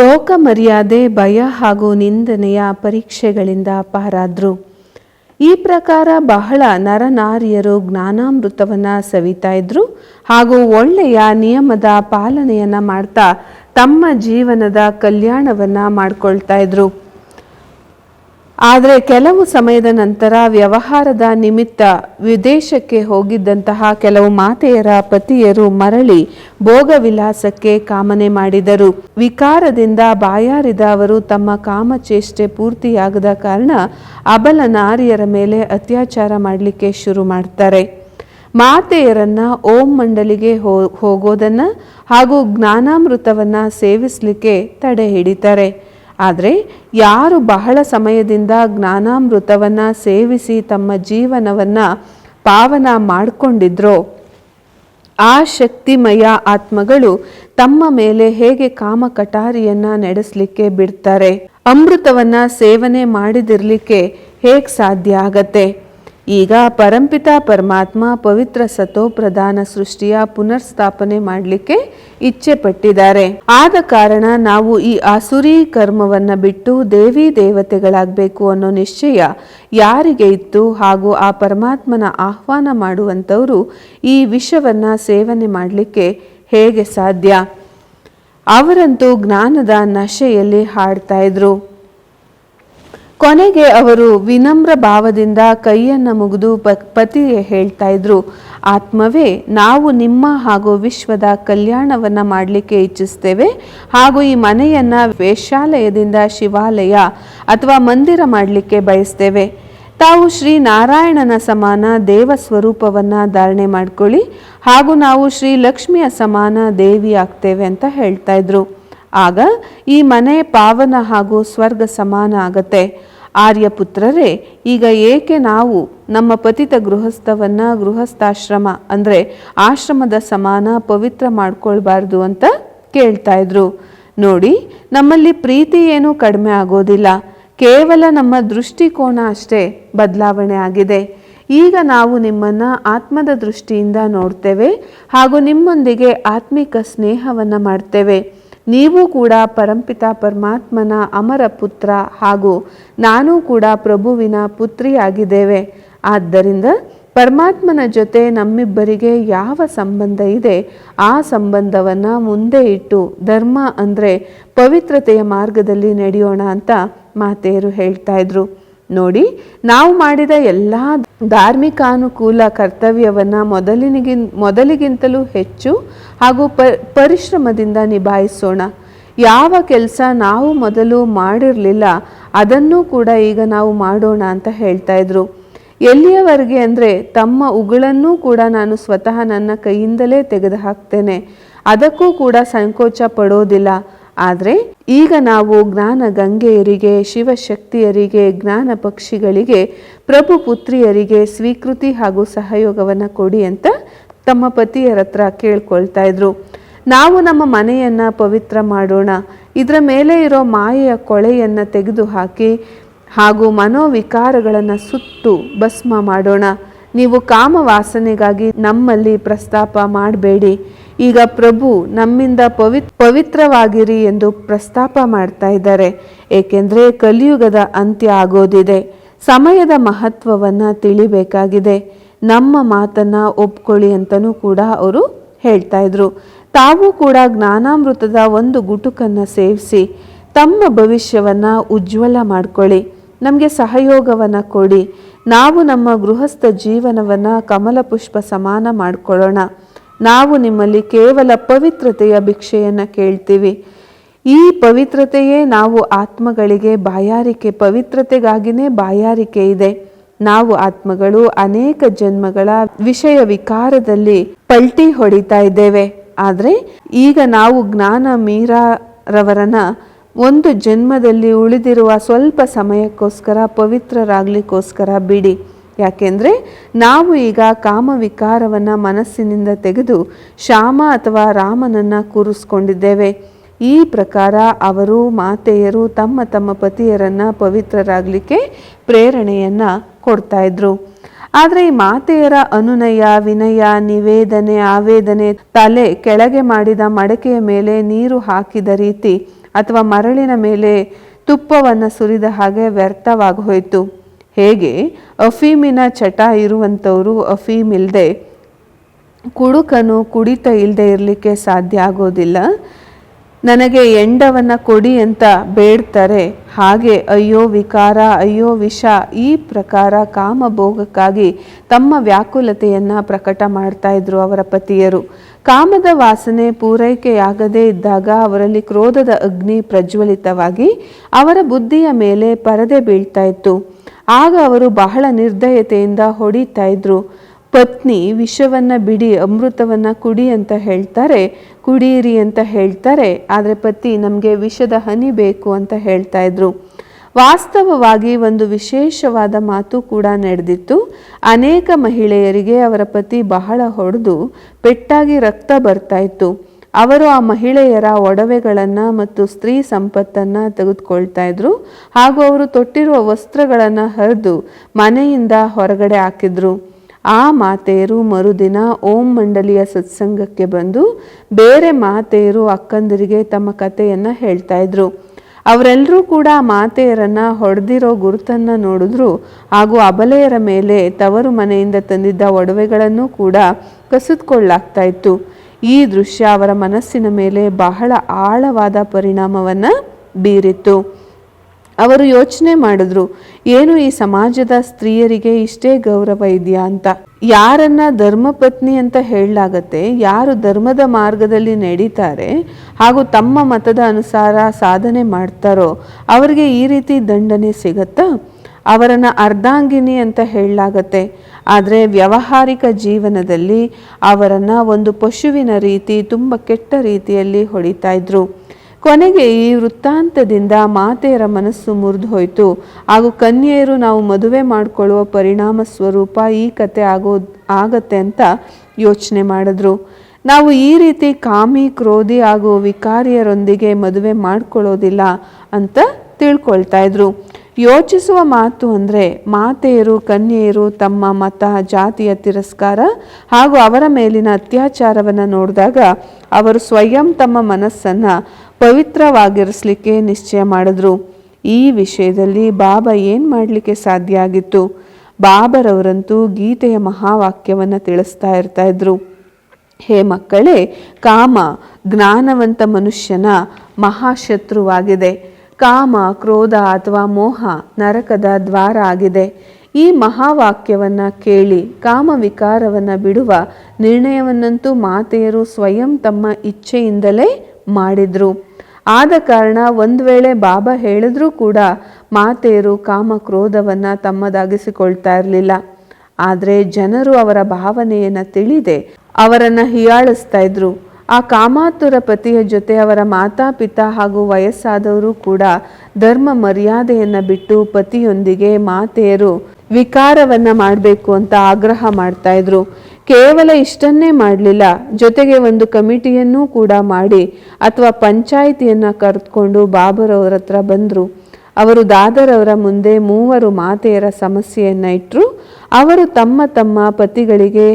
ಲೋಕ ಮರ್ಯಾದೆ ಭಯ ಹಾಗೂ ನಿಂದನೆಯ ಪರೀಕ್ಷೆಗಳಿಂದ ಪಾರಾದ್ರು. ಈ ಪ್ರಕಾರ ಬಹಳ ನರನಾರಿಯರು ಜ್ಞಾನಾಮೃತವನ್ನು ಸವಿತಾ ಇದ್ರು ಹಾಗೂ ಒಳ್ಳೆಯ ನಿಯಮದ ಪಾಲನೆಯನ್ನ ಮಾಡ್ತಾ ತಮ್ಮ ಜೀವನದ ಕಲ್ಯಾಣವನ್ನ ಮಾಡ್ಕೊಳ್ತಾ ಇದ್ರು. ಆದರೆ ಕೆಲವು ಸಮಯದ ನಂತರ ವ್ಯವಹಾರದ ನಿಮಿತ್ತ ವಿದೇಶಕ್ಕೆ ಹೋಗಿದ್ದಂತಹ ಕೆಲವು ಮಾತೆಯರ ಪತಿಯರು ಮರಳಿ ಭೋಗವಿಲಾಸಕ್ಕೆ ಕಾಮನೆ ಮಾಡಿದರು. ವಿಕಾರದಿಂದ ಬಾಯಾರಿದ ಅವರು ತಮ್ಮ ಕಾಮಚೇಷ್ಟೆ ಪೂರ್ತಿಯಾಗದ ಕಾರಣ ಅಬಲ ನಾರಿಯರ ಮೇಲೆ ಅತ್ಯಾಚಾರ ಮಾಡಲಿಕ್ಕೆ ಶುರು ಮಾಡ್ತಾರೆ. ಮಾತೆಯರನ್ನ ಓಂ ಮಂಡಲಿಗೆ ಹೋಗೋದನ್ನ ಹಾಗೂ ಜ್ಞಾನಾಮೃತವನ್ನ ಸೇವಿಸಲಿಕ್ಕೆ ತಡೆ ಹಿಡಿತಾರೆ. ಆದರೆ ಯಾರು ಬಹಳ ಸಮಯದಿಂದ ಜ್ಞಾನಾಮೃತವನ್ನು ಸೇವಿಸಿ ತಮ್ಮ ಜೀವನವನ್ನು ಪಾವನ ಮಾಡಿಕೊಂಡಿದ್ರೋ, ಆ ಶಕ್ತಿಮಯ ಆತ್ಮಗಳು ತಮ್ಮ ಮೇಲೆ ಹೇಗೆ ಕಾಮ ಕಟಾರಿಯನ್ನು ನಡೆಸಲಿಕ್ಕೆ ಬಿಡ್ತಾರೆ? ಅಮೃತವನ್ನ ಸೇವನೆ ಮಾಡಿದಿರಲಿಕ್ಕೆ ಹೇಗೆ ಸಾಧ್ಯ ಆಗತ್ತೆ? ಈಗ ಪರಂಪಿತ ಪರಮಾತ್ಮ ಪವಿತ್ರ ಸತೋ ಪ್ರಧಾನ ಸೃಷ್ಟಿಯ ಪುನರ್ಸ್ಥಾಪನೆ ಮಾಡಲಿಕ್ಕೆ ಇಚ್ಛೆ ಪಟ್ಟಿದ್ದಾರೆ ಆದ ಕಾರಣ ನಾವು ಈ ಆಸುರಿ ಕರ್ಮವನ್ನ ಬಿಟ್ಟು ದೇವಿ ದೇವತೆಗಳಾಗಬೇಕು ಅನ್ನೋ ನಿಶ್ಚಯ ಯಾರಿಗೆ ಇತ್ತು ಹಾಗೂ ಆ ಪರಮಾತ್ಮನ ಆಹ್ವಾನ ಮಾಡುವಂಥವರು ಈ ವಿಷವನ್ನ ಸೇವನೆ ಮಾಡಲಿಕ್ಕೆ ಹೇಗೆ ಸಾಧ್ಯ? ಅವರಂತೂ ಜ್ಞಾನದ ನಶೆಯಲ್ಲಿ ಹಾಡ್ತಾ ಇದ್ರು. ಕೊನೆಗೆ ಅವರು ವಿನಮ್ರ ಭಾವದಿಂದ ಕೈಯನ್ನು ಮುಗಿದು ಪತಿ ಹೇಳ್ತಾ ಇದ್ರು, ಆತ್ಮವೇ, ನಾವು ನಿಮ್ಮ ಹಾಗೂ ವಿಶ್ವದ ಕಲ್ಯಾಣವನ್ನ ಮಾಡಲಿಕ್ಕೆ ಇಚ್ಛಿಸ್ತೇವೆ ಹಾಗೂ ಈ ಮನೆಯನ್ನ ವೇಷಾಲಯದಿಂದ ಶಿವಾಲಯ ಅಥವಾ ಮಂದಿರ ಮಾಡಲಿಕ್ಕೆ ಬಯಸ್ತೇವೆ. ತಾವು ಶ್ರೀ ನಾರಾಯಣನ ಸಮಾನ ದೇವ ಸ್ವರೂಪವನ್ನ ಧಾರಣೆ ಮಾಡ್ಕೊಳ್ಳಿ ಹಾಗೂ ನಾವು ಶ್ರೀ ಲಕ್ಷ್ಮಿಯ ಸಮಾನ ದೇವಿ ಆಗ್ತೇವೆ ಅಂತ ಹೇಳ್ತಾ ಇದ್ರು. ಆಗ ಈ ಮನೆ ಪಾವನ ಹಾಗೂ ಸ್ವರ್ಗ ಸಮಾನ ಆಗತ್ತೆ. ಆರ್ಯಪುತ್ರರೇ, ಈಗ ಏಕೆ ನಾವು ನಮ್ಮ ಪತಿತ ಗೃಹಸ್ಥವನ್ನ ಗೃಹಸ್ಥಾಶ್ರಮ ಅಂದ್ರೆ ಆಶ್ರಮದ ಸಮಾನ ಪವಿತ್ರ ಮಾಡ್ಕೊಳ್ಬಾರ್ದು ಅಂತ ಕೇಳ್ತಾ ಇದ್ರು. ನೋಡಿ, ನಮ್ಮಲ್ಲಿ ಪ್ರೀತಿ ಏನು ಕಡಿಮೆ ಆಗೋದಿಲ್ಲ. ಕೇವಲ ನಮ್ಮ ದೃಷ್ಟಿಕೋನ ಅಷ್ಟೇ ಬದಲಾವಣೆ ಆಗಿದೆ. ಈಗ ನಾವು ನಿಮ್ಮನ್ನ ಆತ್ಮದ ದೃಷ್ಟಿಯಿಂದ ನೋಡ್ತೇವೆ ಹಾಗೂ ನಿಮ್ಮೊಂದಿಗೆ ಆತ್ಮಿಕ ಸ್ನೇಹವನ್ನು ಮಾಡ್ತೇವೆ. ನೀವು ಕೂಡ ಪರಂಪಿತ ಪರಮಾತ್ಮನ ಅಮರ ಪುತ್ರ ಹಾಗೂ ನಾನು ಕೂಡ ಪ್ರಭುವಿನ ಪುತ್ರಿಯಾಗಿದ್ದೇವೆ. ಆದ್ದರಿಂದ ಪರಮಾತ್ಮನ ಜೊತೆ ನಮ್ಮಿಬ್ಬರಿಗೆ ಯಾವ ಸಂಬಂಧ ಇದೆ, ಆ ಸಂಬಂಧವನ್ನು ಮುಂದೆ ಇಟ್ಟು ಧರ್ಮ ಅಂದರೆ ಪವಿತ್ರತೆಯ ಮಾರ್ಗದಲ್ಲಿ ನಡೆಯೋಣ ಅಂತ ಮಾತೆಯರು ಹೇಳ್ತಾ ಇದ್ರು. ನೋಡಿ, ನಾವು ಮಾಡಿದ ಎಲ್ಲ ಧಾರ್ಮಿಕಾನುಕೂಲ ಕರ್ತವ್ಯವನ್ನ ಮೊದಲಿನಿಗಿನ್ ಮೊದಲಿಗಿಂತಲೂ ಹೆಚ್ಚು ಹಾಗೂ ಪರಿಶ್ರಮದಿಂದ ನಿಭಾಯಿಸೋಣ. ಯಾವ ಕೆಲಸ ನಾವು ಮೊದಲು ಮಾಡಿರಲಿಲ್ಲ, ಅದನ್ನೂ ಕೂಡ ಈಗ ನಾವು ಮಾಡೋಣ ಅಂತ ಹೇಳ್ತಾ ಇದ್ರು. ಎಲ್ಲಿಯವರೆಗೆ ಅಂದರೆ ತಮ್ಮ ಉಗುಳನ್ನೂ ಕೂಡ ನಾನು ಸ್ವತಃ ನನ್ನ ಕೈಯಿಂದಲೇ ತೆಗೆದು ಹಾಕ್ತೇನೆ ಅದಕ್ಕೂ ಕೂಡ ಸಂಕೋಚ ಪಡೋದಿಲ್ಲ. ಆದರೆ ಈಗ ನಾವು ಜ್ಞಾನ ಗಂಗೆಯರಿಗೆ, ಶಿವಶಕ್ತಿಯರಿಗೆ, ಜ್ಞಾನ ಪಕ್ಷಿಗಳಿಗೆ, ಪ್ರಭು ಪುತ್ರಿಯರಿಗೆ ಸ್ವೀಕೃತಿ ಹಾಗೂ ಸಹಯೋಗವನ್ನು ಕೊಡಿ ಅಂತ ತಮ್ಮ ಪತಿಯರ ಹತ್ರ ಕೇಳ್ಕೊಳ್ತಾ ಇದ್ರು. ನಾವು ನಮ್ಮ ಮನೆಯನ್ನ ಪವಿತ್ರ ಮಾಡೋಣ. ಇದರ ಮೇಲೆ ಇರೋ ಮಾಯೆಯ ಕೊಳೆಯನ್ನು ತೆಗೆದು ಹಾಕಿ ಹಾಗೂ ಮನೋವಿಕಾರಗಳನ್ನು ಸುಟ್ಟು ಭಸ್ಮ ಮಾಡೋಣ. ನೀವು ಕಾಮ ವಾಸನೆಗಾಗಿ ನಮ್ಮಲ್ಲಿ ಪ್ರಸ್ತಾಪ ಮಾಡಬೇಡಿ. ಈಗ ಪ್ರಭು, ನಮ್ಮಿಂದ ಪವಿತ್, ಪವಿತ್ರವಾಗಿರಿ ಎಂದು ಪ್ರಸ್ತಾಪ ಮಾಡ್ತಾ ಇದ್ದಾರೆ. ಏಕೆಂದರೆ ಕಲಿಯುಗದ ಅಂತ್ಯ ಆಗೋದಿದೆ. ಸಮಯದ ಮಹತ್ವವನ್ನು ತಿಳಿಬೇಕಾಗಿದೆ. ನಮ್ಮ ಮಾತನ್ನು ಒಪ್ಕೊಳ್ಳಿ ಅಂತಲೂ ಕೂಡ ಅವರು ಹೇಳ್ತಾ ಇದ್ರು. ತಾವು ಕೂಡ ಜ್ಞಾನಾಮೃತದ ಒಂದು ಗುಟುಕನ್ನು ಸೇವಿಸಿ, ತಮ್ಮ ಭವಿಷ್ಯವನ್ನ ಉಜ್ವಲ ಮಾಡ್ಕೊಳ್ಳಿ. ನಮಗೆ ಸಹಯೋಗವನ್ನು ಕೊಡಿ. ನಾವು ನಮ್ಮ ಗೃಹಸ್ಥ ಜೀವನವನ್ನು ಕಮಲ ಪುಷ್ಪ ಸಮಾನ ಮಾಡಿಕೊಳ್ಳೋಣ. ನಾವು ನಿಮ್ಮಲ್ಲಿ ಕೇವಲ ಪವಿತ್ರತೆಯ ಭಿಕ್ಷೆಯನ್ನು ಕೇಳ್ತೀವಿ. ಈ ಪವಿತ್ರತೆಯೇ ನಾವು ಆತ್ಮಗಳಿಗೆ ಬಾಯಾರಿಕೆ, ಪವಿತ್ರತೆಗಾಗಿನೇ ಬಾಯಾರಿಕೆ ಇದೆ. ನಾವು ಆತ್ಮಗಳು ಅನೇಕ ಜನ್ಮಗಳ ವಿಷಯ ವಿಕಾರದಲ್ಲಿ ಪಲ್ಟಿ ಹೊಡಿತಾ ಇದ್ದೇವೆ. ಆದರೆ ಈಗ ನಾವು ಜ್ಞಾನ ಮೀರಾರವರನ್ನ ಒಂದು ಜನ್ಮದಲ್ಲಿ ಉಳಿದಿರುವ ಸ್ವಲ್ಪ ಸಮಯಕ್ಕೋಸ್ಕರ, ಪವಿತ್ರರಾಗ್ಲಿಕ್ಕೋಸ್ಕರ ಬಿಡಿ. ಯಾಕೆಂದರೆ ನಾವು ಈಗ ಕಾಮವಿಕಾರವನ್ನು ಮನಸ್ಸಿನಿಂದ ತೆಗೆದು ಶ್ಯಾಮ ಅಥವಾ ರಾಮನನ್ನು ಕೂರಿಸ್ಕೊಂಡಿದ್ದೇವೆ. ಈ ಪ್ರಕಾರ ಅವರು ಮಾತೆಯರು ತಮ್ಮ ತಮ್ಮ ಪತಿಯರನ್ನ ಪವಿತ್ರರಾಗಲಿಕ್ಕೆ ಪ್ರೇರಣೆಯನ್ನ ಕೊಡ್ತಾ ಇದ್ರು. ಆದರೆ ಈ ಮಾತೆಯರ ಅನುನಯ, ವಿನಯ, ನಿವೇದನೆ, ಆವೇದನೆ, ತಲೆ ಕೆಳಗೆ ಮಾಡಿದ ಮಡಕೆಯ ಮೇಲೆ ನೀರು ಹಾಕಿದ ರೀತಿ ಅಥವಾ ಮರಳಿನ ಮೇಲೆ ತುಪ್ಪವನ್ನು ಸುರಿದ ಹಾಗೆ ವ್ಯರ್ಥವಾಗಿ ಹೋಯಿತು. ಹೇಗೆ? ಅಫೀಮಿನ ಚಟ ಇರುವಂಥವರು ಅಫೀಮ್ ಇಲ್ಲದೆ ಕುಡುಕನು ಕುಡಿತ ಇಲ್ಲದೆ ಇರಲಿಕ್ಕೆ ಸಾಧ್ಯ ಆಗೋದಿಲ್ಲ. ನನಗೆ ಎಂಡವನ್ನು ಕೊಡಿ ಅಂತ ಬೇಡ್ತಾರೆ. ಹಾಗೆ ಅಯ್ಯೋ ವಿಕಾರ, ಅಯ್ಯೋ ವಿಷ ಈ ಪ್ರಕಾರ ಕಾಮಭೋಗಕ್ಕಾಗಿ ತಮ್ಮ ವ್ಯಾಕುಲತೆಯನ್ನು ಪ್ರಕಟ ಮಾಡ್ತಾ ಇದ್ರು ಅವರ ಪತಿಯರು. ಕಾಮದ ವಾಸನೆ ಪೂರೈಕೆಯಾಗದೇ ಇದ್ದಾಗ ಅವರಲ್ಲಿ ಕ್ರೋಧದ ಅಗ್ನಿ ಪ್ರಜ್ವಲಿತವಾಗಿ ಅವರ ಬುದ್ಧಿಯ ಮೇಲೆ ಪರದೆ ಬೀಳ್ತಾ ಇತ್ತು. ಆಗ ಅವರು ಬಹಳ ನಿರ್ದಯತೆಯಿಂದ ಹೊಡಿತಾ ಇದ್ರು. ಪತ್ನಿ, ವಿಷವನ್ನು ಬಿಡಿ, ಅಮೃತವನ್ನ ಕುಡಿ ಅಂತ ಹೇಳ್ತಾರೆ ಕುಡಿಯಿರಿ ಅಂತ ಹೇಳ್ತಾರೆ, ಆದರೆ ಪತಿ ನಮಗೆ ವಿಷದ ಹನಿ ಬೇಕು ಅಂತ ಹೇಳ್ತಾ ಇದ್ರು. ವಾಸ್ತವವಾಗಿ ಒಂದು ವಿಶೇಷವಾದ ಮಾತು ಕೂಡ ನಡೆದಿತ್ತು. ಅನೇಕ ಮಹಿಳೆಯರಿಗೆ ಅವರ ಪತಿ ಬಹಳ ಹೊಡೆದು, ಪೆಟ್ಟಾಗಿ ರಕ್ತ ಬರ್ತಾ ಇತ್ತು. ಅವರು ಆ ಮಹಿಳೆಯರ ಒಡವೆಗಳನ್ನು ಮತ್ತು ಸ್ತ್ರೀ ಸಂಪತ್ತನ್ನು ತೆಗೆದುಕೊಳ್ತಾ ಇದ್ರು. ಹಾಗೂ ಅವರು ತೊಟ್ಟಿರುವ ವಸ್ತ್ರಗಳನ್ನು ಹರಿದು ಮನೆಯಿಂದ ಹೊರಗಡೆ ಹಾಕಿದ್ರು. ಆ ಮಾತೆಯರು ಮರುದಿನ ಓಂ ಮಂಡಲಿಯ ಸತ್ಸಂಗಕ್ಕೆ ಬಂದು ಬೇರೆ ಮಾತೆಯರು ಅಕ್ಕಂದಿರಿಗೆ ತಮ್ಮ ಕಥೆಯನ್ನು ಹೇಳ್ತಾ ಇದ್ರು. ಅವರೆಲ್ಲರೂ ಕೂಡ ಮಾತೆಯರನ್ನ ಹೊಡೆದಿರೋ ಗುರುತನ್ನ ನೋಡಿದ್ರು. ಹಾಗೂ ಅಬಲೆಯರ ಮೇಲೆ ತವರು ಮನೆಯಿಂದ ತಂದಿದ್ದ ಒಡವೆಗಳನ್ನು ಕೂಡ ಕಸಿದುಕೊಳ್ಳಾಗ್ತಾ ಇತ್ತು. ಈ ದೃಶ್ಯ ಅವರ ಮನಸ್ಸಿನ ಮೇಲೆ ಬಹಳ ಆಳವಾದ ಪರಿಣಾಮವನ್ನು ಬೀರಿತ್ತು. ಅವರು ಯೋಚನೆ ಮಾಡಿದ್ರು, ಏನು ಈ ಸಮಾಜದ ಸ್ತ್ರೀಯರಿಗೆ ಇಷ್ಟೇ ಗೌರವ ಇದೆಯಾ ಅಂತ? ಯಾರನ್ನ ಧರ್ಮಪತ್ನಿ ಅಂತ ಹೇಳಲಾಗತ್ತೆ, ಯಾರು ಧರ್ಮದ ಮಾರ್ಗದಲ್ಲಿ ನಡೀತಾರೆ ಹಾಗೂ ತಮ್ಮ ಮತದ ಅನುಸಾರ ಸಾಧನೆ ಮಾಡ್ತಾರೋ, ಅವರಿಗೆ ಈ ರೀತಿ ದಂಡನೆ ಸಿಗತ್ತಾ? ಅವರನ್ನು ಅರ್ಧಾಂಗಿನಿ ಅಂತ ಹೇಳಲಾಗತ್ತೆ. ಆದರೆ ವ್ಯಾವಹಾರಿಕ ಜೀವನದಲ್ಲಿ ಅವರನ್ನು ಒಂದು ಪಶುವಿನ ರೀತಿ, ತುಂಬ ಕೆಟ್ಟ ರೀತಿಯಲ್ಲಿ ಹೊಡಿತಾ ಇದ್ರು. ಕೊನೆಗೆ ಈ ವೃತ್ತಾಂತದಿಂದ ಮಾತೆಯರ ಮನಸ್ಸು ಮುರಿದು ಹೋಯಿತು. ಹಾಗೂ ಕನ್ಯೆಯರು ನಾವು ಮದುವೆ ಮಾಡಿಕೊಳ್ಳುವ ಪರಿಣಾಮ ಸ್ವರೂಪ ಈ ಕತೆ ಆಗೋ, ಆಗತ್ತೆ ಅಂತ ಯೋಚನೆ ಮಾಡಿದ್ರು. ನಾವು ಈ ರೀತಿ ಕಾಮಿ, ಕ್ರೋಧಿ ಹಾಗೂ ವಿಕಾರಿಯರೊಂದಿಗೆ ಮದುವೆ ಮಾಡ್ಕೊಳ್ಳೋದಿಲ್ಲ ಅಂತ ತಿಳ್ಕೊಳ್ತಾ ಇದ್ರು. ಯೋಚಿಸುವ ಮಾತು ಅಂದರೆ ಮಾತೆಯರು, ಕನ್ಯೆಯರು, ತಮ್ಮ ಮತ, ಜಾತಿಯ ತಿರಸ್ಕಾರ ಹಾಗೂ ಅವರ ಮೇಲಿನ ಅತ್ಯಾಚಾರವನ್ನು ನೋಡಿದಾಗ ಅವರು ಸ್ವಯಂ ತಮ್ಮ ಮನಸ್ಸನ್ನು ಪವಿತ್ರವಾಗಿರಿಸಲಿಕ್ಕೆ ನಿಶ್ಚಯ ಮಾಡಿದ್ರು. ಈ ವಿಷಯದಲ್ಲಿ ಬಾಬಾ ಏನು ಮಾಡಲಿಕ್ಕೆ ಸಾಧ್ಯ ಆಗಿತ್ತು? ಬಾಬರವರಂತೂ ಗೀತೆಯ ಮಹಾವಾಕ್ಯವನ್ನು ತಿಳಿಸ್ತಾ ಇರ್ತಾ ಇದ್ರು. ಹೇ ಮಕ್ಕಳೇ, ಕಾಮ, ಜ್ಞಾನವಂತ ಮನುಷ್ಯನ ಮಹಾಶತ್ರುವಾಗಿದೆ. ಕಾಮ, ಕ್ರೋಧ ಅಥವಾ ಮೋಹ ನರಕದ ದ್ವಾರ ಆಗಿದೆ. ಈ ಮಹಾವಾಕ್ಯವನ್ನು ಕೇಳಿ ಕಾಮ ವಿಕಾರವನ್ನು ಬಿಡುವ ನಿರ್ಣಯವನ್ನಂತೂ ಮಾತೆಯರು ಸ್ವಯಂ ತಮ್ಮ ಇಚ್ಛೆಯಿಂದಲೇ ಮಾಡಿದ್ರು. ಆದ ಕಾರಣ ಒಂದು ವೇಳೆ ಬಾಬಾ ಹೇಳಿದ್ರೂ ಕೂಡ ಮಾತೆಯರು ಕಾಮ, ಕ್ರೋಧವನ್ನು ತಮ್ಮದಾಗಿಸಿಕೊಳ್ತಾ ಇರಲಿಲ್ಲ. ಆದರೆ ಜನರು ಅವರ ಭಾವನೆಯನ್ನು ತಿಳಿದೆ, ಅವರನ್ನು ಹೀಯಾಳಿಸ್ತಾ ಇದ್ರು. ಆ ಕಾಮಾತುರ ಪತಿಯ ಜೊತೆ ಅವರ ಮಾತಾಪಿತಾ ಹಾಗೂ ವಯಸ್ಸಾದವರು ಕೂಡ ಧರ್ಮ ಮರ್ಯಾದೆಯನ್ನು ಬಿಟ್ಟು ಪತಿಯೊಂದಿಗೆ ಮಾತೆಯರು ವಿಕಾರವನ್ನ ಮಾಡಬೇಕು ಅಂತ ಆಗ್ರಹ ಮಾಡ್ತಾ ಇದ್ರು. ಕೇವಲ ಇಷ್ಟನ್ನೇ ಮಾಡಲಿಲ್ಲ. ಜೊತೆಗೆ ಒಂದು ಕಮಿಟಿಯನ್ನೂ ಕೂಡ ಮಾಡಿ ಅಥವಾ ಪಂಚಾಯಿತಿಯನ್ನ ಕರೆದುಕೊಂಡು ಬಾಬರವರ ಹತ್ರ ಬಂದರು. ಅವರು ದಾದರವರ ಮುಂದೆ ಮೂವರು ಮಾತೆಯರ ಸಮಸ್ಯೆಯನ್ನು ಇಟ್ಟರು ಅವರು ತಮ್ಮ ತಮ್ಮ ಪತಿಗಳಿಗೆ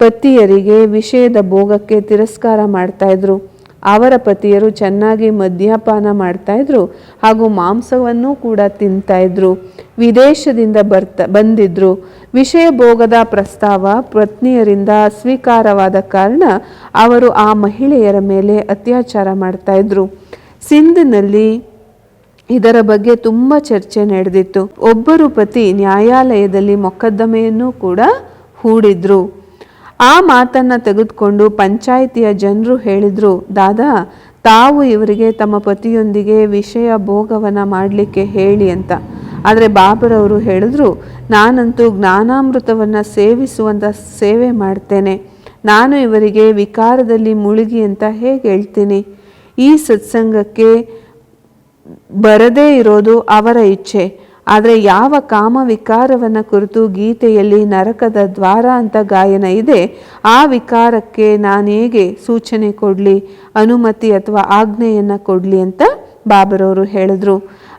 ಪತಿಯರಿಗೆ ವಿಷಯದ ಭೋಗಕ್ಕೆ ತಿರಸ್ಕಾರ ಮಾಡ್ತಾ ಇದ್ರು. ಅವರ ಪತಿಯರು ಚೆನ್ನಾಗಿ ಮದ್ಯಪಾನ ಮಾಡ್ತಾ ಇದ್ರು ಹಾಗೂ ಮಾಂಸವನ್ನು ಕೂಡ ತಿಂತಾ ಇದ್ರು. ವಿದೇಶದಿಂದ ಬರ್ತ, ಬಂದಿದ್ರು. ವಿಷಯ ಭೋಗದ ಪ್ರಸ್ತಾವ ಪತ್ನಿಯರಿಂದ ಸ್ವೀಕಾರವಾದ ಕಾರಣ ಅವರು ಆ ಮಹಿಳೆಯರ ಮೇಲೆ ಅತ್ಯಾಚಾರ ಮಾಡ್ತಾ ಇದ್ರು. ಸಿಂಧ್ನಲ್ಲಿ ಇದರ ಬಗ್ಗೆ ತುಂಬ ಚರ್ಚೆ ನಡೆದಿತ್ತು. ಒಬ್ಬರು ಪತಿ ನ್ಯಾಯಾಲಯದಲ್ಲಿ ಮೊಕದ್ದಮೆಯನ್ನು ಕೂಡ ಹೂಡಿದ್ರು. ಆ ಮಾತನ್ನ ತೆಗೆದುಕೊಂಡು ಪಂಚಾಯಿತಿಯ ಜನರು ಹೇಳಿದರು, ದಾದಾ, ತಾವು ಇವರಿಗೆ ತಮ್ಮ ಪತಿಯೊಂದಿಗೆ ವಿಷಯ ಭೋಗವನ್ನು ಮಾಡಲಿಕ್ಕೆ ಹೇಳಿ ಅಂತ. ಆದರೆ ಬಾಬರವರು ಹೇಳಿದ್ರು, ನಾನಂತೂ ಜ್ಞಾನಾಮೃತವನ್ನು ಸೇವಿಸುವಂಥ ಸೇವೆ ಮಾಡ್ತೇನೆ. ನಾನು ಇವರಿಗೆ ವಿಕಾರದಲ್ಲಿ ಮುಳುಗಿ ಅಂತ ಹೇಗೆ ಹೇಳ್ತೀನಿ? ಈ ಸತ್ಸಂಗಕ್ಕೆ ಬರದೇ ಇರೋದು ಅವರ ಇಚ್ಛೆ. ಆದರೆ ಯಾವ ಕಾಮ ವಿಕಾರವನ್ನು ಕುರಿತು ಗೀತೆಯಲ್ಲಿ ನರಕದ ದ್ವಾರ ಅಂತ ಗಾಯನ ಇದೆ, ಆ ವಿಕಾರಕ್ಕೆ ನಾನೇಗೆ ಸೂಚನೆ ಕೊಡಲಿ, ಅನುಮತಿ ಅಥವಾ ಆಜ್ಞೆಯನ್ನು ಕೊಡಲಿ ಅಂತ ಬಾಬರವರು ಹೇಳಿದ್ರು.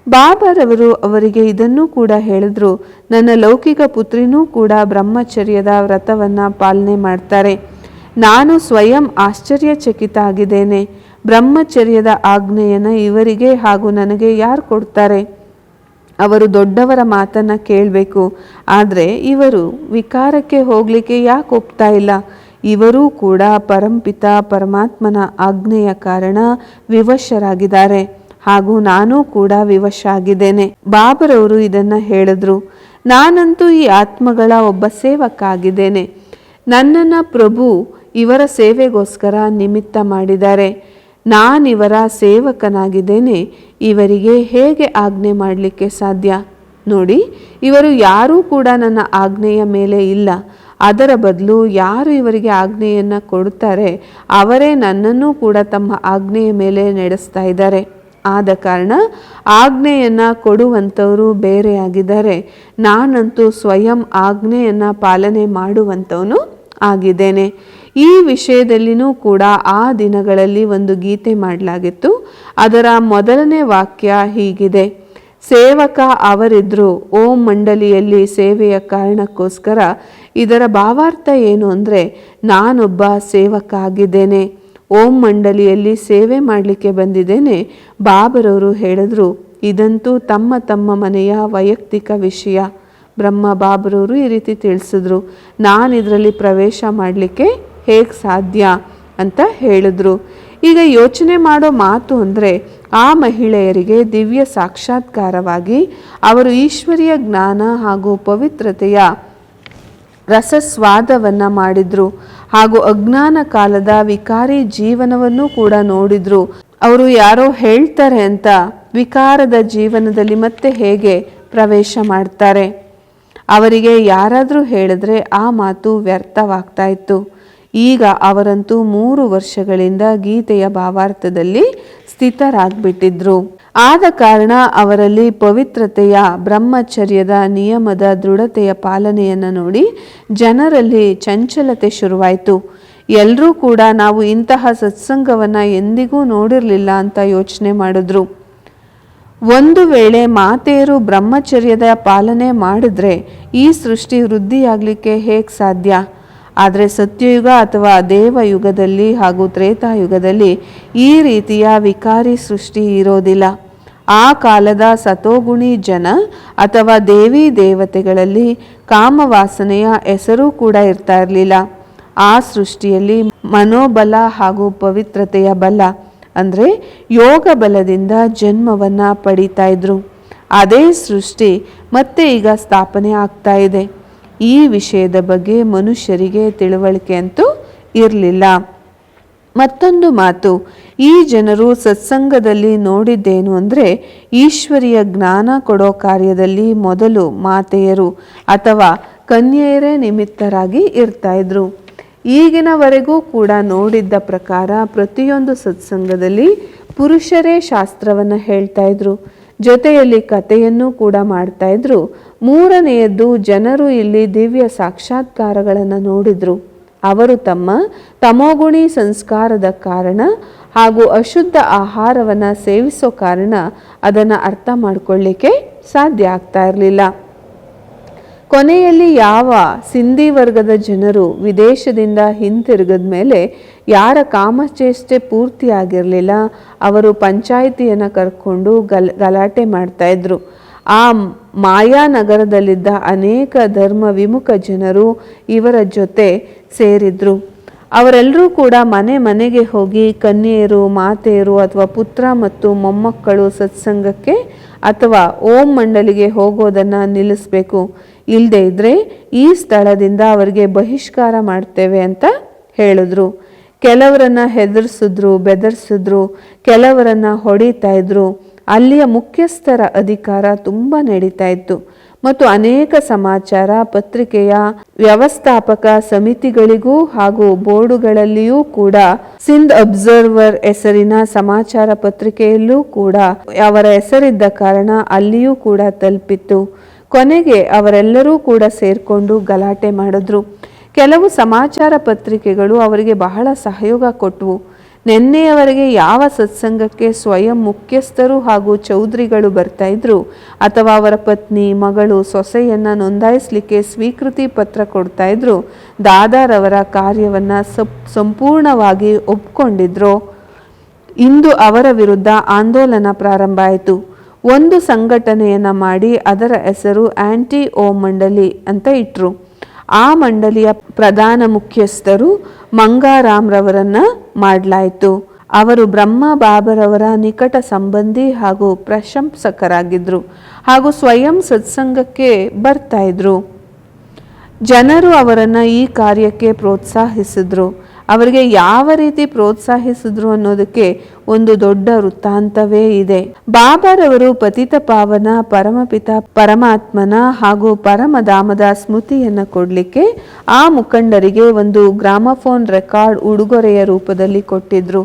ಬಾಬರವರು ಅವರಿಗೆ ಇದನ್ನೂ ಕೂಡ ಹೇಳಿದ್ರು, ನನ್ನ ಲೌಕಿಕ ಪುತ್ರಿನೂ ಕೂಡ ಬ್ರಹ್ಮಚರ್ಯದ ವ್ರತವನ್ನು ಪಾಲನೆ ಮಾಡ್ತಾರೆ. ನಾನು ಸ್ವಯಂ ಆಶ್ಚರ್ಯಚಕಿತ ಆಗಿದ್ದೇನೆ, ಬ್ರಹ್ಮಚರ್ಯದ ಆಜ್ಞೆಯನ್ನು ಇವರಿಗೆ ಹಾಗೂ ನನಗೆ ಯಾರು ಕೊಡ್ತಾರೆ? ಅವರು ದೊಡ್ಡವರ ಮಾತನ್ನು ಕೇಳಬೇಕು. ಆದರೆ ಇವರು ವಿಕಾರಕ್ಕೆ ಹೋಗಲಿಕ್ಕೆ ಯಾಕೆ ಒಪ್ತಾ ಇಲ್ಲ? ಇವರೂ ಕೂಡ ಪರಂಪಿತ ಪರಮಾತ್ಮನ ಆಜ್ಞೆಯ ಕಾರಣ ವಿವಶರಾಗಿದ್ದಾರೆ. ಹಾಗೂ ನಾನೂ ಕೂಡ ವಿವಶ ಆಗಿದ್ದೇನೆ ಬಾಬರವರು ಇದನ್ನು ಹೇಳಿದ್ರು. ನಾನಂತೂ ಈ ಆತ್ಮಗಳ ಒಬ್ಬ ಸೇವಕ ಆಗಿದ್ದೇನೆ ನನ್ನನ್ನು ಪ್ರಭು ಇವರ ಸೇವೆಗೋಸ್ಕರ ನಿಮಿತ್ತ ಮಾಡಿದ್ದಾರೆ. ನಾನಿವರ ಸೇವಕನಾಗಿದ್ದೇನೆ, ಇವರಿಗೆ ಹೇಗೆ ಆಜ್ಞೆ ಮಾಡಲಿಕ್ಕೆ ಸಾಧ್ಯ? ನೋಡಿ, ಇವರು ಯಾರೂ ಕೂಡ ನನ್ನ ಆಜ್ಞೆಯ ಮೇಲೆ ಇಲ್ಲ. ಅದರ ಬದಲು ಯಾರು ಇವರಿಗೆ ಆಜ್ಞೆಯನ್ನು ಕೊಡುತ್ತಾರೆ, ಅವರೇ ನನ್ನನ್ನು ಕೂಡ ತಮ್ಮ ಆಜ್ಞೆಯ ಮೇಲೆ ನಡೆಸ್ತಾ ಇದ್ದಾರೆ. ಆದ ಕಾರಣ ಆಜ್ಞೆಯನ್ನು ಕೊಡುವಂಥವರು ಬೇರೆಯಾಗಿದ್ದಾರೆ ನಾನಂತೂ ಸ್ವಯಂ ಆಜ್ಞೆಯನ್ನು ಪಾಲನೆ ಮಾಡುವಂಥವನು ಆಗಿದ್ದೇನೆ. ಈ ವಿಷಯದಲ್ಲಿನೂ ಕೂಡ ಆ ದಿನಗಳಲ್ಲಿ ಒಂದು ಗೀತೆ ಮಾಡಲಾಗಿತ್ತು. ಅದರ ಮೊದಲನೇ ವಾಕ್ಯ ಹೀಗಿದೆ. ಸೇವಕ ಅವರಿದ್ರು, ಓಂ ಮಂಡಲಿಯಲ್ಲಿ ಸೇವೆಯ ಕಾರಣಕ್ಕೋಸ್ಕರ ಇದರ ಭಾವಾರ್ಥ ಏನು ಅಂದರೆ, ನಾನೊಬ್ಬ ಸೇವಕ ಆಗಿದ್ದೇನೆ, ಓಂ ಮಂಡಲಿಯಲ್ಲಿ ಸೇವೆ ಮಾಡಲಿಕ್ಕೆ ಬಂದಿದ್ದೇನೆ, ಬಾಬರವರು ಹೇಳಿದ್ರು, ಇದಂತೂ ತಮ್ಮ ತಮ್ಮ ಮನೆಯ ವೈಯಕ್ತಿಕ ವಿಷಯ. ಬ್ರಹ್ಮ ಬಾಬರವರು ಈ ರೀತಿ ತಿಳಿಸಿದ್ರು ನಾನು ಇದರಲ್ಲಿ ಪ್ರವೇಶ ಮಾಡಲಿಕ್ಕೆ ಹೇಗೆ ಸಾಧ್ಯ ಅಂತ ಹೇಳಿದ್ರು. ಈಗ ಯೋಚನೆ ಮಾಡೋ ಮಾತು ಅಂದರೆ ಆ ಮಹಿಳೆಯರಿಗೆ ದಿವ್ಯ ಸಾಕ್ಷಾತ್ಕಾರವಾಗಿ ಅವರು ಈಶ್ವರಿಯ ಜ್ಞಾನ ಹಾಗೂ ಪವಿತ್ರತೆಯ ರಸಸ್ವಾದವನ್ನು ಮಾಡಿದ್ರು ಹಾಗೂ ಅಜ್ಞಾನ ಕಾಲದ ವಿಕಾರಿ ಜೀವನವನ್ನು ಕೂಡ ನೋಡಿದ್ರು. ಅವರು ಯಾರೋ ಹೇಳ್ತಾರೆ ಅಂತ ವಿಕಾರದ ಜೀವನದಲ್ಲಿ ಮತ್ತೆ ಹೇಗೆ ಪ್ರವೇಶ ಮಾಡ್ತಾರೆ? ಅವರಿಗೆ ಯಾರಾದರೂ ಹೇಳಿದ್ರೆ ಆ ಮಾತು ವ್ಯರ್ಥವಾಗ್ತಾ ಇತ್ತು. ಈಗ ಅವರಂತೂ ಮೂರು ವರ್ಷಗಳಿಂದ ಗೀತೆಯ ಭಾವಾರ್ಥದಲ್ಲಿ ಸ್ಥಿತರಾಗ್ಬಿಟ್ಟಿದ್ರು. ಆದ ಕಾರಣ ಅವರಲ್ಲಿ ಪವಿತ್ರತೆಯ, ಬ್ರಹ್ಮಚರ್ಯದ ನಿಯಮದ ದೃಢತೆಯ ಪಾಲನೆಯನ್ನು ನೋಡಿ ಜನರಲ್ಲಿ ಚಂಚಲತೆ ಶುರುವಾಯಿತು. ಎಲ್ಲರೂ ಕೂಡ ನಾವು ಇಂತಹ ಸತ್ಸಂಗವನ್ನು ಎಂದಿಗೂ ನೋಡಿರಲಿಲ್ಲ ಅಂತ ಯೋಚನೆ ಮಾಡಿದ್ರು. ಒಂದು ವೇಳೆ ಮಾತೆಯರು ಬ್ರಹ್ಮಚರ್ಯದ ಪಾಲನೆ ಮಾಡಿದ್ರೆ ಈ ಸೃಷ್ಟಿ ವೃದ್ಧಿಯಾಗಲಿಕ್ಕೆ ಹೇಗೆ ಸಾಧ್ಯ? ಆದರೆ ಸತ್ಯಯುಗ ಅಥವಾ ದೇವಯುಗದಲ್ಲಿ ಹಾಗೂ ತ್ರೇತಾಯುಗದಲ್ಲಿ ಈ ರೀತಿಯ ವಿಕಾರಿ ಸೃಷ್ಟಿ ಇರೋದಿಲ್ಲ. ಆ ಕಾಲದ ಸತೋಗುಣಿ ಜನ ಅಥವಾ ದೇವಿ ದೇವತೆಗಳಲ್ಲಿ ಕಾಮವಾಸನೆಯ ಹೆಸರು ಕೂಡ ಇರ್ತಾ ಇರಲಿಲ್ಲ. ಆ ಸೃಷ್ಟಿಯಲ್ಲಿ ಮನೋಬಲ ಹಾಗೂ ಪವಿತ್ರತೆಯ ಬಲ, ಅಂದರೆ ಯೋಗ ಬಲದಿಂದ ಜನ್ಮವನ್ನು ಪಡೀತಾ ಇದ್ರು. ಅದೇ ಸೃಷ್ಟಿ ಮತ್ತೆ ಈಗ ಸ್ಥಾಪನೆ ಆಗ್ತಾ ಇದೆ. ಈ ವಿಷಯದ ಬಗ್ಗೆ ಮನುಷ್ಯರಿಗೆ ತಿಳುವಳಿಕೆ ಅಂತೂ ಇರಲಿಲ್ಲ. ಮತ್ತೊಂದು ಮಾತು, ಈ ಜನರು ಸತ್ಸಂಗದಲ್ಲಿ ನೋಡಿದ್ದೇನು ಅಂದರೆ ಈಶ್ವರಿಯ ಜ್ಞಾನ ಕೊಡೋ ಕಾರ್ಯದಲ್ಲಿ ಮೊದಲು ಮಾತೆಯರು ಅಥವಾ ಕನ್ಯೆಯರೇ ನಿಮಿತ್ತರಾಗಿ ಇರ್ತಾ ಇದ್ರು. ಈಗಿನವರೆಗೂ ಕೂಡ ನೋಡಿದ್ದ ಪ್ರಕಾರ ಪ್ರತಿಯೊಂದು ಸತ್ಸಂಗದಲ್ಲಿ ಪುರುಷರೇ ಶಾಸ್ತ್ರವನ್ನು ಹೇಳ್ತಾ ಇದ್ರು. ಜೊತೆಯಲ್ಲಿ ಕಥೆಯನ್ನು ಕೂಡ ಮಾಡ್ತಾ ಇದ್ರು. ಮೂರನೆಯದ್ದು ಜನರು ಇಲ್ಲಿ ದಿವ್ಯ ಸಾಕ್ಷಾತ್ಕಾರಗಳನ್ನು ನೋಡಿದ್ರು. ಅವರು ತಮ್ಮ ತಮೋಗುಣಿ ಸಂಸ್ಕಾರದ ಕಾರಣ ಹಾಗೂ ಅಶುದ್ಧ ಆಹಾರವನ್ನು ಸೇವಿಸೋ ಕಾರಣ ಅದನ್ನು ಅರ್ಥ ಮಾಡಿಕೊಳ್ಳಿಕ್ಕೆ ಸಾಧ್ಯ ಆಗ್ತಾ ಇರಲಿಲ್ಲ. ಕೊನೆಯಲ್ಲಿ ಯಾವ ಸಿಂಧಿ ವರ್ಗದ ಜನರು ವಿದೇಶದಿಂದ ಹಿಂತಿರುಗಿದ ಮೇಲೆ ಯಾರ ಕಾಮಚೇಷ್ಟೆ ಪೂರ್ತಿಯಾಗಿರಲಿಲ್ಲ, ಅವರು ಪಂಚಾಯಿತಿಯನ್ನು ಕರ್ಕೊಂಡು ಗಲ್ ಗಲಾಟೆ ಮಾಡ್ತಾ ಇದ್ರು. ಆ ಮಾಯಾನಗರದಲ್ಲಿದ್ದ ಅನೇಕ ಧರ್ಮ ವಿಮುಖ ಜನರು ಇವರ ಜೊತೆ ಸೇರಿದ್ರು. ಅವರೆಲ್ಲರೂ ಕೂಡ ಮನೆ ಮನೆಗೆ ಹೋಗಿ ಕನ್ಯೆಯರು, ಮಾತೆಯರು ಅಥವಾ ಪುತ್ರ ಮತ್ತು ಮೊಮ್ಮಕ್ಕಳು ಸತ್ಸಂಗಕ್ಕೆ ಅಥವಾ ಓಂ ಮಂಡಲಿಗೆ ಹೋಗೋದನ್ನು ನಿಲ್ಲಿಸಬೇಕು. ಇಲ್ಲದೆ ಇದ್ರೆ ಈ ಸ್ಥಳದಿಂದ ಅವರಿಗೆ ಬಹಿಷ್ಕಾರ ಮಾಡ್ತೇವೆ ಅಂತ ಹೇಳಿದ್ರು. ಕೆಲವರನ್ನ ಹೆದರ್ಸಿದ್ರು, ಬೆದರ್ಸಿದ್ರು, ಕೆಲವರನ್ನ ಹೊಡಿತಾ ಇದ್ರು. ಅಲ್ಲಿಯ ಮುಖ್ಯಸ್ಥರ ಅಧಿಕಾರ ತುಂಬ ನಡೀತಾ ಇತ್ತು. ಮತ್ತು ಅನೇಕ ಸಮಾಚಾರ, ಪತ್ರಿಕೆಯ ವ್ಯವಸ್ಥಾಪಕ ಸಮಿತಿಗಳಿಗೂ ಹಾಗೂ ಬೋರ್ಡುಗಳಲ್ಲಿಯೂ ಕೂಡ ಸಿಂಧ್ ಅಬ್ಸರ್ವರ್ ಹೆಸರಿನ ಸಮಾಚಾರ ಪತ್ರಿಕೆಯಲ್ಲೂ ಕೂಡ ಅವರ ಹೆಸರಿದ್ದ ಕಾರಣ ಅಲ್ಲಿಯೂ ಕೂಡ ತಲುಪಿತ್ತು. ಕೊನೆಗೆ ಅವರೆಲ್ಲರೂ ಕೂಡ ಸೇರಿಕೊಂಡು ಗಲಾಟೆ ಮಾಡಿದ್ರು. ಕೆಲವು ಸಮಾಚಾರ ಪತ್ರಿಕೆಗಳು ಅವರಿಗೆ ಬಹಳ ಸಹಯೋಗ ಕೊಟ್ಟವು ನಿನ್ನೆಯವರೆಗೆ ಯಾವ ಸತ್ಸಂಗಕ್ಕೆ ಸ್ವಯಂ ಮುಖ್ಯಸ್ಥರು ಹಾಗೂ ಚೌಧರಿಗಳು ಬರ್ತಾ ಇದ್ರು? ಅಥವಾ ಅವರ ಪತ್ನಿ, ಮಗಳು, ಸೊಸೆಯನ್ನ ನೋಂದಾಯಿಸಲಿಕ್ಕೆ ಸ್ವೀಕೃತಿ ಪತ್ರ ಕೊಡ್ತಾ ಇದ್ರು? ದಾದಾರವರ ಕಾರ್ಯವನ್ನ ಸಪ್, ಸಂಪೂರ್ಣವಾಗಿ ಒಪ್ಕೊಂಡಿದ್ರು? ಇಂದು ಅವರ ವಿರುದ್ಧ ಆಂದೋಲನ ಪ್ರಾರಂಭ ಆಯಿತು. ಒಂದು ಸಂಘಟನೆಯನ್ನು ಮಾಡಿ ಅದರ ಹೆಸರು ಆಂಟಿ ಓ ಮಂಡಳಿ ಅಂತ ಇಟ್ರು. ಆ ಮಂಡಳಿಯ ಪ್ರಧಾನ ಮುಖ್ಯಸ್ಥರು ಮಂಗಾರಾಮ್ರವರನ್ನ ಮಾಡಲಾಯಿತು. ಅವರು ಬ್ರಹ್ಮ ಬಾಬರವರ ನಿಕಟ ಸಂಬಂಧಿ ಹಾಗೂ ಪ್ರಶಂಸಕರಾಗಿದ್ದರು ಹಾಗೂ ಸ್ವಯಂ ಸತ್ಸಂಗಕ್ಕೆ ಬರ್ತಾ ಇದ್ರು. ಜನರು ಅವರನ್ನು ಈ ಕಾರ್ಯಕ್ಕೆ ಪ್ರೋತ್ಸಾಹಿಸಿದ್ರು. ಅವರಿಗೆ ಯಾವ ರೀತಿ ಪ್ರೋತ್ಸಾಹಿಸಿದ್ರು ಅನ್ನೋದಕ್ಕೆ ಒಂದು ದೊಡ್ಡ ವೃತ್ತಾಂತವೇ ಇದೆ. ಬಾಬಾರವರು ಪತಿತ ಪಾವನ, ಪರಮಪಿತ, ಪರಮಾತ್ಮನ ಹಾಗೂ ಪರಮಧಾಮದ ಸ್ಮೃತಿಯನ್ನು ಕೊಡ್ಲಿಕ್ಕೆ ಆ ಮುಖಂಡರಿಗೆ ಒಂದು ಗ್ರಾಮಫೋನ್ ರೆಕಾರ್ಡ್ ಉಡುಗೊರೆಯ ರೂಪದಲ್ಲಿ ಕೊಟ್ಟಿದ್ರು.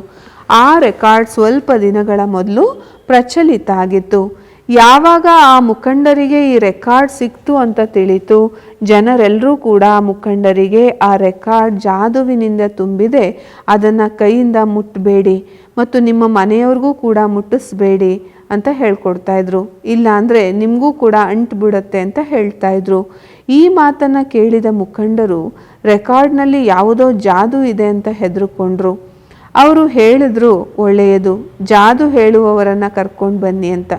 ಆ ರೆಕಾರ್ಡ್ ಸ್ವಲ್ಪ ದಿನಗಳ ಮೊದಲು ಪ್ರಚಲಿತ ಆಗಿತ್ತು. ಯಾವಾಗ ಆ ಮುಖಂಡರಿಗೆ ಈ ರೆಕಾರ್ಡ್ ಸಿಕ್ತು ಅಂತ ತಿಳಿತು ಜನರೆಲ್ಲರೂ ಕೂಡ ಆ ಮುಖಂಡರಿಗೆ ಆ ರೆಕಾರ್ಡ್ ಜಾದುವಿನಿಂದ ತುಂಬಿದೆ, ಅದನ್ನು ಕೈಯಿಂದ ಮುಟ್ಟಬೇಡಿ ಮತ್ತು ನಿಮ್ಮ ಮನೆಯವ್ರಿಗೂ ಕೂಡ ಮುಟ್ಟಿಸ್ಬೇಡಿ ಅಂತ ಹೇಳ್ಕೊಡ್ತಾ ಇದ್ರು. ಇಲ್ಲಾಂದರೆ ನಿಮಗೂ ಕೂಡ ಅಂಟು ಬಿಡುತ್ತೆ ಅಂತ ಹೇಳ್ತಾ ಇದ್ರು. ಈ ಮಾತನ್ನು ಕೇಳಿದ ಮುಖಂಡರು ರೆಕಾರ್ಡ್ನಲ್ಲಿ ಯಾವುದೋ ಜಾದು ಇದೆ ಅಂತ ಹೆದರುಕೊಂಡ್ರು. ಅವರು ಹೇಳಿದ್ರು, ಒಳ್ಳೆಯದು, ಜಾದು ಹೇಳುವವರನ್ನ ಕರ್ಕೊಂಡು ಬನ್ನಿ ಅಂತ.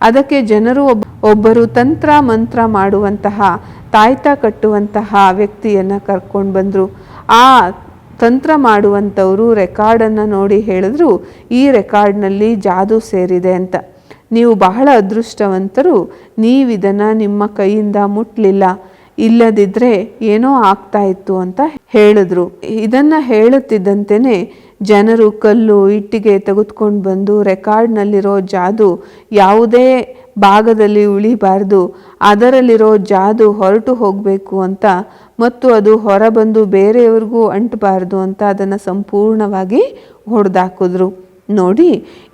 ಅದಕ್ಕೆ ಜನರು ಒಬ್, ಒಬ್ಬರು ತಂತ್ರ ಮಂತ್ರ ಮಾಡುವಂತಹ, ತಾಯ್ತ ಕಟ್ಟುವಂತಹ ವ್ಯಕ್ತಿಯನ್ನು ಕರ್ಕೊಂಡು ಬಂದರು. ಆ ತಂತ್ರ ಮಾಡುವಂಥವರು ರೆಕಾರ್ಡನ್ನು ನೋಡಿ ಹೇಳಿದ್ರು, ಈ ರೆಕಾರ್ಡ್ನಲ್ಲಿ ಜಾದು ಸೇರಿದೆ ಅಂತ. ನೀವು ಬಹಳ ಅದೃಷ್ಟವಂತರು, ನೀವಿದನ್ನು ನಿಮ್ಮ ಕೈಯಿಂದ ಮುಟ್ಲಿಲ್ಲ. ಇಲ್ಲದಿದ್ದರೆ ಏನೋ ಆಗ್ತಾ ಇತ್ತು ಅಂತ ಹೇಳಿದ್ರು. ಇದನ್ನು ಹೇಳುತ್ತಿದ್ದಂತೆಯೇ ಜನರು ಕಲ್ಲು, ಇಟ್ಟಿಗೆ ತೆಗೆದುಕೊಂಡು ಬಂದು ರೆಕಾರ್ಡ್ನಲ್ಲಿರೋ ಜಾದು ಯಾವುದೇ ಭಾಗದಲ್ಲಿ ಉಳಿಬಾರ್ದು, ಅದರಲ್ಲಿರೋ ಜಾದು ಹೊರಟು ಹೋಗಬೇಕು ಅಂತ ಮತ್ತು ಅದು ಹೊರಬಂದು ಬೇರೆಯವ್ರಿಗೂ ಅಂಟಬಾರ್ದು ಅಂತ ಅದನ್ನು ಸಂಪೂರ್ಣವಾಗಿ ಹೊಡೆದಾಕಿದ್ರು. ನೋಡಿ,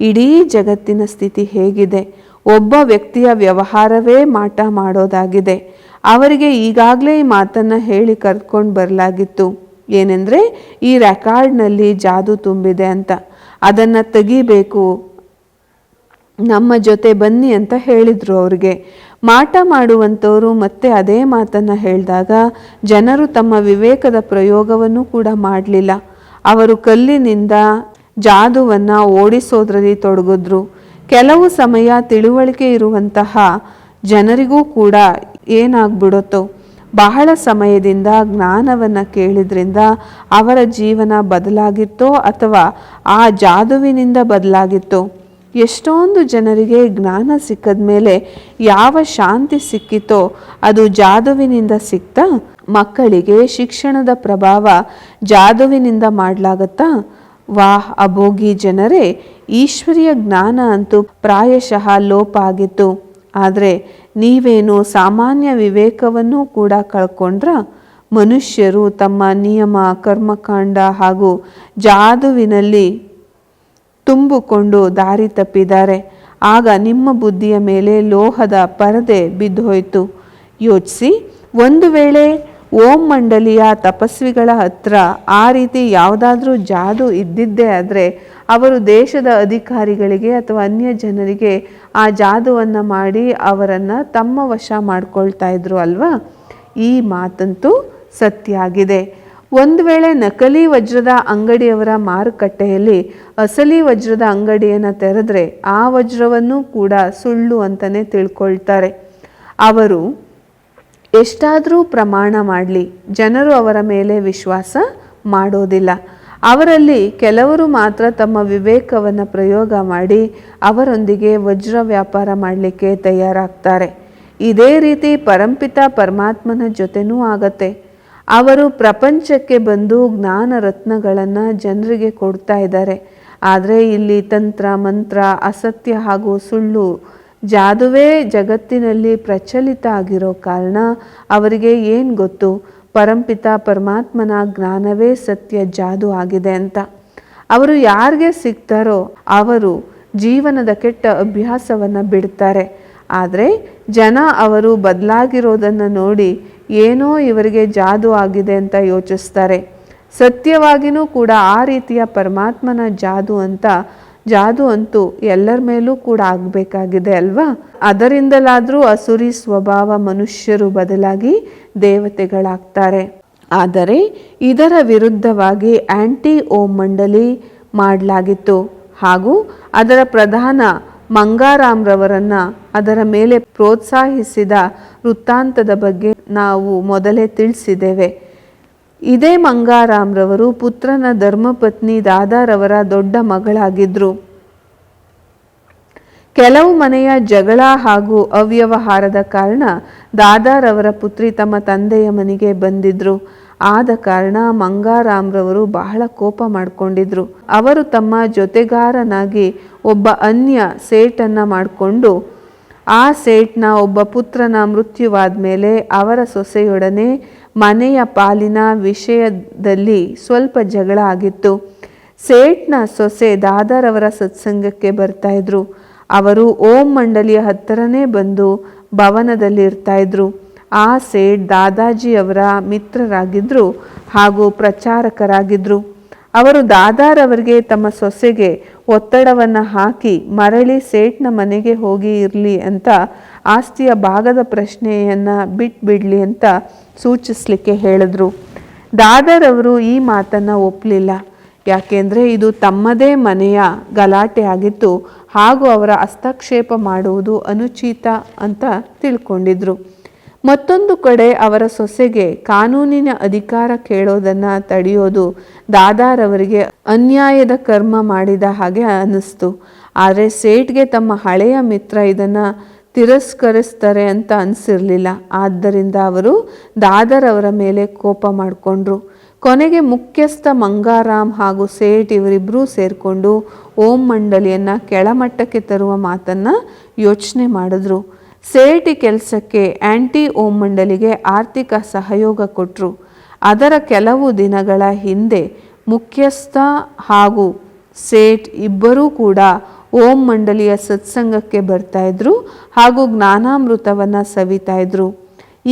ಇಡೀ ಜಗತ್ತಿನ ಸ್ಥಿತಿ ಹೇಗಿದೆ. ಒಬ್ಬ ವ್ಯಕ್ತಿಯ ವ್ಯವಹಾರವೇ ಮಾಟ ಮಾಡೋದಾಗಿದೆ. ಅವರಿಗೆ ಈಗಾಗಲೇ ಈ ಮಾತನ್ನು ಹೇಳಿ ಕರ್ಕೊಂಡು ಬರಲಾಗಿತ್ತು. ಏನೆಂದರೆ, ಈ ರೆಕಾರ್ಡ್ನಲ್ಲಿ ಜಾದು ತುಂಬಿದೆ ಅಂತ. ಅದನ್ನು ತೆಗಿಬೇಕು. ನಮ್ಮ ಜೊತೆ ಬನ್ನಿ ಅಂತ ಹೇಳಿದರು ಅವ್ರಿಗೆ. ಮಾಟ ಮಾಡುವಂಥವರು ಮತ್ತೆ ಅದೇ ಮಾತನ್ನು ಹೇಳಿದಾಗ ಜನರು ತಮ್ಮ ವಿವೇಕದ ಪ್ರಯೋಗವನ್ನು ಕೂಡ ಮಾಡಲಿಲ್ಲ. ಅವರು ಕಲ್ಲಿನಿಂದ ಜಾದುವನ್ನು ಓಡಿಸೋದ್ರಲ್ಲಿ ತೊಡಗಿದ್ರು. ಕೆಲವು ಸಮಯ ತಿಳುವಳಿಕೆ ಇರುವಂತಹ ಜನರಿಗೂ ಕೂಡ ಏನಾಗ್ಬಿಡುತ್ತೋ? ಬಹಳ ಸಮಯದಿಂದ ಜ್ಞಾನವನ್ನು ಕೇಳಿದ್ರಿಂದ ಅವರ ಜೀವನ ಬದಲಾಗಿತ್ತೋ ಅಥವಾ ಆ ಜಾದುವಿನಿಂದ ಬದಲಾಗಿತ್ತೋ? ಎಷ್ಟೊಂದು ಜನರಿಗೆ ಜ್ಞಾನ ಸಿಕ್ಕದ ಮೇಲೆ ಯಾವ ಶಾಂತಿ ಸಿಕ್ಕಿತೋ ಅದು ಜಾದುವಿನಿಂದ ಸಿಕ್ತಾ? ಮಕ್ಕಳಿಗೆ ಶಿಕ್ಷಣದ ಪ್ರಭಾವ ಜಾದುವಿನಿಂದ ಮಾಡಲಾಗತ್ತಾ? ವಾಹ್, ಅಭೋಗಿ ಜನರೇ, ಈಶ್ವರಿಯ ಜ್ಞಾನ ಅಂತೂ ಪ್ರಾಯಶಃ ಲೋಪ ಆಗಿತ್ತು. ಆದರೆ ನೀವೇನು ಸಾಮಾನ್ಯ ವಿವೇಕವನ್ನು ಕೂಡ ಕಳ್ಕೊಂಡ್ರ ಮನುಷ್ಯರು ತಮ್ಮ ನಿಯಮ, ಕರ್ಮಕಾಂಡ ಹಾಗೂ ಜಾದುವಿನಲ್ಲಿ ತುಂಬಿಕೊಂಡು ದಾರಿ ತಪ್ಪಿದ್ದಾರೆ. ಆಗ ನಿಮ್ಮ ಬುದ್ಧಿಯ ಮೇಲೆ ಲೋಹದ ಪರದೆ ಬಿದ್ದೋಯ್ತು. ಯೋಚಿಸಿ, ಒಂದು ವೇಳೆ ಓಂ ಮಂಡಲಿಯ ತಪಸ್ವಿಗಳ ಹತ್ರ ಆ ರೀತಿ ಯಾವುದಾದ್ರೂ ಜಾದು ಇದ್ದಿದ್ದೇ ಆದರೆ ಅವರು ದೇಶದ ಅಧಿಕಾರಿಗಳಿಗೆ ಅಥವಾ ಅನ್ಯ ಜನರಿಗೆ ಆ ಜಾದುವನ್ನು ಮಾಡಿ ಅವರನ್ನು ತಮ್ಮ ವಶ ಮಾಡ್ಕೊಳ್ತಾ ಇದ್ರು ಅಲ್ವಾ? ಈ ಮಾತಂತೂ ಸತ್ಯ ಆಗಿದೆ. ಒಂದು ವೇಳೆ ನಕಲಿ ವಜ್ರದ ಅಂಗಡಿಯವರ ಮಾರುಕಟ್ಟೆಯಲ್ಲಿ ಅಸಲಿ ವಜ್ರದ ಅಂಗಡಿಯನ್ನು ತೆರೆದ್ರೆ ಆ ವಜ್ರವನ್ನು ಕೂಡ ಸುಳ್ಳು ಅಂತಲೇ ತಿಳ್ಕೊಳ್ತಾರೆ. ಅವರು ಎಷ್ಟಾದರೂ ಪ್ರಮಾಣ ಮಾಡಲಿ, ಜನರು ಅವರ ಮೇಲೆ ವಿಶ್ವಾಸ ಮಾಡೋದಿಲ್ಲ. ಅವರಲ್ಲಿ ಕೆಲವರು ಮಾತ್ರ ತಮ್ಮ ವಿವೇಕವನ್ನು ಪ್ರಯೋಗ ಮಾಡಿ ಅವರೊಂದಿಗೆ ವಜ್ರ ವ್ಯಾಪಾರ ಮಾಡಲಿಕ್ಕೆ ತಯಾರಾಗ್ತಾರೆ. ಇದೇ ರೀತಿ ಪರಂಪಿತ ಪರಮಾತ್ಮನ ಜೊತೆನೂ ಆಗತ್ತೆ. ಅವರು ಪ್ರಪಂಚಕ್ಕೆ ಬಂದು ಜ್ಞಾನ ರತ್ನಗಳನ್ನು ಜನರಿಗೆ ಕೊಡ್ತಾ ಇದ್ದಾರೆ. ಆದರೆ ಇಲ್ಲಿ ತಂತ್ರ, ಮಂತ್ರ, ಅಸತ್ಯ ಹಾಗೂ ಸುಳ್ಳು ಜಾದುವೇ ಜಗತ್ತಿನಲ್ಲಿ ಪ್ರಚಲಿತ ಆಗಿರೋ ಕಾರಣ ಅವರಿಗೆ ಏನು ಗೊತ್ತು? ಪರಂಪಿತ ಪರಮಾತ್ಮನ ಜ್ಞಾನವೇ ಸತ್ಯ ಜಾದು ಆಗಿದೆ ಅಂತ. ಅವರು ಯಾರಿಗೆ ಸಿಗ್ತಾರೋ ಅವರು ಜೀವನದ ಕೆಟ್ಟ ಅಭ್ಯಾಸವನ್ನು ಬಿಡ್ತಾರೆ. ಆದರೆ ಜನ ಅವರು ಬದಲಾಗಿರೋದನ್ನು ನೋಡಿ ಏನೋ ಇವರಿಗೆ ಜಾದು ಆಗಿದೆ ಅಂತ ಯೋಚಿಸ್ತಾರೆ. ಸತ್ಯವಾಗಿಯೂ ಕೂಡ ಆ ರೀತಿಯ ಪರಮಾತ್ಮನ ಜಾದು ಅಂತ, ಜಾದು ಅಂತೂ ಎಲ್ಲರ ಮೇಲೂ ಕೂಡ ಆಗಬೇಕಾಗಿದೆ ಅಲ್ವಾ? ಅದರಿಂದಲಾದರೂ ಅಸುರಿ ಸ್ವಭಾವ ಮನುಷ್ಯರು ಬದಲಾಗಿ ದೇವತೆಗಳಾಗ್ತಾರೆ. ಆದರೆ ಇದರ ವಿರುದ್ಧವಾಗಿ ಆಂಟಿ ಓಂ ಮಂಡಳಿ ಮಾಡಲಾಗಿತ್ತು. ಹಾಗೂ ಅದರ ಪ್ರಧಾನ ಮಂಗಾರಾಮ್ರವರನ್ನು ಅದರ ಮೇಲೆ ಪ್ರೋತ್ಸಾಹಿಸಿದ ವೃತ್ತಾಂತದ ಬಗ್ಗೆ ನಾವು ಮೊದಲೇ ತಿಳಿಸಿದ್ದೇವೆ. ಇದೇ ಮಂಗಾರಾಮ್ರವರು ಪುತ್ರನ ಧರ್ಮಪತ್ನಿ ದಾದಾರವರ ದೊಡ್ಡ ಮಗಳಾಗಿದ್ರು. ಕೆಲವು ಮನೆಯ ಜಗಳ ಹಾಗೂ ಅವ್ಯವಹಾರದ ಕಾರಣ ದಾದಾರವರ ಪುತ್ರಿ ತಮ್ಮ ತಂದೆಯ ಮನೆಗೆ ಬಂದಿದ್ರು. ಆದ ಕಾರಣ ಮಂಗಾರಾಮ್ರವರು ಬಹಳ ಕೋಪ ಮಾಡಿಕೊಂಡಿದ್ರು. ಅವರು ತಮ್ಮ ಜೊತೆಗಾರನಾಗಿ ಒಬ್ಬ ಅನ್ಯ ಸೇಟನ್ನು ಮಾಡಿಕೊಂಡು, ಆ ಸೇಟ್ನ ಒಬ್ಬ ಪುತ್ರನ ಮೃತ್ಯುವಾದ ಮೇಲೆ ಅವರ ಸೊಸೆಯೊಡನೆ ಮನೆಯ ಪಾಲಿನ ವಿಷಯದಲ್ಲಿ ಸ್ವಲ್ಪ ಜಗಳ ಆಗಿತ್ತು. ಸೇಟ್ನ ಸೊಸೆ ದಾದಾರವರ ಸತ್ಸಂಗಕ್ಕೆ ಬರ್ತಾ ಇದ್ರು. ಅವರು ಓಂ ಮಂಡಲಿಯ ಹತ್ತಿರನೇ ಬಂದು ಭವನದಲ್ಲಿ ಇರ್ತಾ ಇದ್ರು. ಆ ಸೇಠ್ ದಾದಾಜಿಯವರ ಮಿತ್ರರಾಗಿದ್ದರು ಹಾಗೂ ಪ್ರಚಾರಕರಾಗಿದ್ದರು ಅವರು ದಾದಾರವರಿಗೆ ತಮ್ಮ ಸೊಸೆಗೆ ಒತ್ತಡವನ್ನು ಹಾಕಿ ಮರಳಿ ಸೇಟ್ನ ಮನೆಗೆ ಹೋಗಿ ಇರಲಿ ಅಂತ ಆಸ್ತಿಯ ಭಾಗದ ಪ್ರಶ್ನೆಯನ್ನು ಬಿಟ್ಬಿಡಲಿ ಅಂತ ಸೂಚಿಸಲಿಕ್ಕೆ ಹೇಳಿದ್ರು. ದಾದಾರವರು ಈ ಮಾತನ್ನು ಒಪ್ಪಲಿಲ್ಲ ಯಾಕೆಂದರೆ ಇದು ತಮ್ಮದೇ ಮನೆಯ ಗಲಾಟೆ ಆಗಿತ್ತು. ಹಾಗೂ ಅವರ ಹಸ್ತಕ್ಷೇಪ ಮಾಡುವುದು ಅನುಚಿತ ಅಂತ ತಿಳ್ಕೊಂಡಿದ್ರು. ಮತ್ತೊಂದು ಕಡೆ ಅವರ ಸೊಸೆಗೆ ಕಾನೂನಿನ ಅಧಿಕಾರ ಕೇಳೋದನ್ನು ತಡೆಯೋದು ದಾದಾರವರಿಗೆ ಅನ್ಯಾಯದ ಕರ್ಮ ಮಾಡಿದ ಹಾಗೆ ಅನ್ನಿಸ್ತು. ಆದರೆ ಸೇಟ್ಗೆ ತಮ್ಮ ಹಳೆಯ ಮಿತ್ರ ಇದನ್ನು ತಿರಸ್ಕರಿಸ್ತಾರೆ ಅಂತ ಅನಿಸಿರಲಿಲ್ಲ. ಆದ್ದರಿಂದ ಅವರು ದಾದರವರ ಮೇಲೆ ಕೋಪ ಮಾಡಿಕೊಂಡ್ರು. ಕೊನೆಗೆ ಮುಖ್ಯಸ್ಥ ಮಂಗಾರಾಮ್ ಹಾಗೂ ಸೇಠ್ ಇವರಿಬ್ಬರೂ ಸೇರಿಕೊಂಡು ಓಂ ಮಂಡಳಿಯನ್ನು ಕೆಳಮಟ್ಟಕ್ಕೆ ತರುವ ಮಾತನ್ನು ಯೋಚನೆ ಮಾಡಿದ್ರು. ಸೇಠಿ ಕೆಲಸಕ್ಕೆ ಆ್ಯಂಟಿ ಓಂ ಮಂಡಳಿಗೆ ಆರ್ಥಿಕ ಸಹಯೋಗ ಕೊಟ್ಟರು ಅದರ ಕೆಲವು ದಿನಗಳ ಹಿಂದೆ ಮುಖ್ಯಸ್ಥ ಹಾಗೂ ಸೇಠ್ ಇಬ್ಬರೂ ಕೂಡ ಓಂ ಮಂಡಳಿಯ ಸತ್ಸಂಗಕ್ಕೆ ಬರ್ತಾ ಇದ್ರು ಹಾಗೂ ಜ್ಞಾನಾಮೃತವನ್ನು ಸವಿತಾಯಿದ್ರು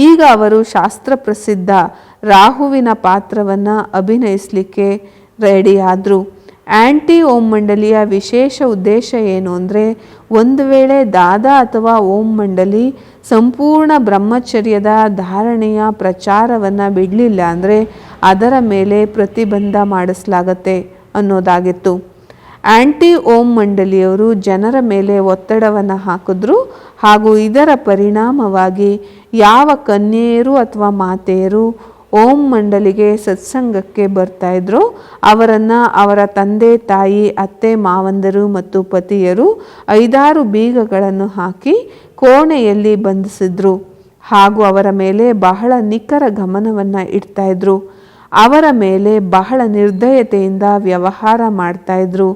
ಈಗ ಅವರು ಶಾಸ್ತ್ರ ಪ್ರಸಿದ್ಧ ರಾಹುವಿನ ಪಾತ್ರವನ್ನು ಅಭಿನಯಿಸಲಿಕ್ಕೆ ರೆಡಿಯಾದರು ಆ್ಯಂಟಿ ಓಂ ಮಂಡಲಿಯ ವಿಶೇಷ ಉದ್ದೇಶ ಏನು ಅಂದರೆ, ಒಂದು ವೇಳೆ ದಾದಾ ಅಥವಾ ಓಂ ಮಂಡಲಿ ಸಂಪೂರ್ಣ ಬ್ರಹ್ಮಚರ್ಯದ ಧಾರಣೆಯ ಪ್ರಚಾರವನ್ನು ಬಿಡಲಿಲ್ಲ ಅಂದರೆ ಅದರ ಮೇಲೆ ಪ್ರತಿಬಂಧ ಮಾಡಿಸಲಾಗತ್ತೆ ಅನ್ನೋದಾಗಿತ್ತು. ಆ್ಯಂಟಿ ಓಂ ಮಂಡಲಿಯವರು ಜನರ ಮೇಲೆ ಒತ್ತಡವನ್ನು ಹಾಕಿದ್ರು ಹಾಗೂ ಇದರ ಪರಿಣಾಮವಾಗಿ ಯಾವ ಕನ್ಯೆಯರು ಅಥವಾ ಮಾತೆಯರು ಓಂ ಮಂಡಲಿಗೆ ಸತ್ಸಂಗಕ್ಕೆ ಬರ್ತಾಯಿದ್ರು ಅವರನ್ನು ಅವರ ತಂದೆ, ತಾಯಿ, ಅತ್ತೆ, ಮಾವಂದರು ಮತ್ತು ಪತಿಯರು ಐದಾರು ಬೀಗಗಳನ್ನು ಹಾಕಿ ಕೋಣೆಯಲ್ಲಿ ಬಂಧಿಸಿದ್ರು. ಹಾಗೂ ಅವರ ಮೇಲೆ ಬಹಳ ನಿಖರ ಗಮನವನ್ನು ಇಡ್ತಾಯಿದ್ರು ಅವರ ಮೇಲೆ ಬಹಳ ನಿರ್ದಯತೆಯಿಂದ ವ್ಯವಹಾರ ಮಾಡ್ತಾ ಇದ್ರು.